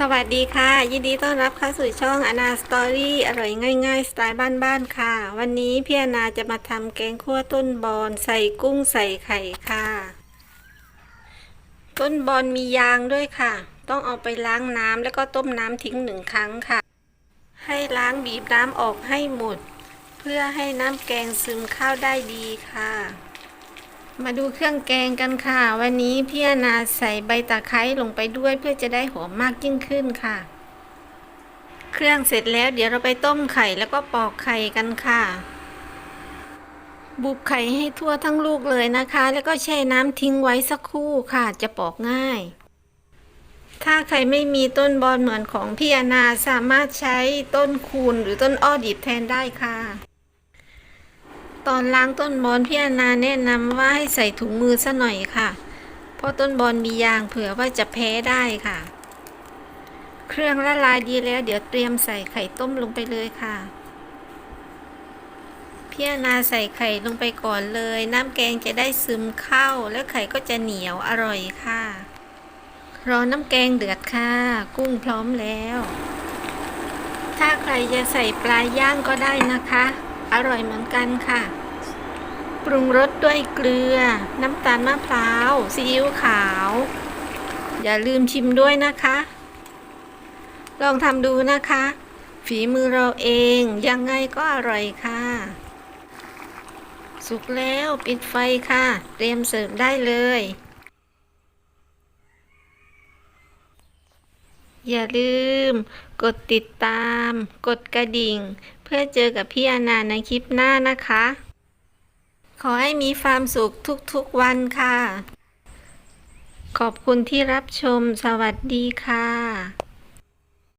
สวัสดีค่ะ ยินดีต้อนรับเข้าสู่ช่องอนาสตอรี่อร่อยง่าย ๆ สไตล์บ้านๆค่ะ วันนี้พี่อนาจะมาทำแกงคั่วต้นบอนใส่กุ้งใส่ไข่ค่ะ ต้นบอนมียางด้วยค่ะ ต้องเอาไปล้างน้ำแล้วก็ต้มน้ำทิ้งหนึ่งครั้งค่ะ ให้ล้างบีบน้ำออกให้หมด เพื่อให้น้ำแกงซึมเข้าได้ดีค่ะ มาดูเครื่องแกงกันค่ะ วันนี้พี่อนาใส่ใบตะไคร้ลงไปด้วยเพื่อจะได้หอมมากยิ่งขึ้นค่ะ เครื่องเสร็จแล้วเดี๋ยวเราไปต้มไข่แล้วก็ปอกไข่กันค่ะ บุบไข่ให้ทั่วทั้งลูกเลยนะคะ แล้วก็แช่น้ำทิ้งไว้สักครู่ค่ะ จะปอกง่าย ถ้าใครไม่มีต้นบอนเหมือนของพี่อนาสามารถใช้ต้นคูณหรือต้นอ้อดิบแทนได้ค่ะ ตอนล้างต้นบอนพี่อนาแนะนำว่าให้ใส่ถุงมือซะหน่อยค่ะ เพราะต้นบอนมียางเผื่อว่าจะแพ้ได้ค่ะ เครื่องละลายดีแล้ว เดี๋ยวเตรียมใส่ไข่ต้มลงไปเลยค่ะพี่อนาใส่ไข่ลงไปก่อนเลย น้ำแกงจะได้ซึมเข้า แล้วไข่ก็จะเหนียวอร่อยค่ะ รอน้ำแกงเดือดค่ะ กุ้งพร้อมแล้ว ถ้าใครจะใส่ปลาย่างก็ได้นะคะ อร่อยเหมือนกันค่ะ ปรุงรสด้วยเกลือ น้ำตาลมะพร้าวซีอิ๊วขาว อย่าลืมชิมด้วยนะคะ ลองทำดูนะคะ ฝีมือเราเองยังไงก็อร่อยค่ะ สุกแล้วปิดไฟค่ะ เตรียมเสิร์ฟได้เลย อย่าลืม กดติดตาม กดกระดิ่ง เพื่อเจอกับพี่อานาในคลิปหน้านะคะ ขอให้มีความสุขทุกๆวันค่ะ ขอบคุณที่รับชม สวัสดีค่ะ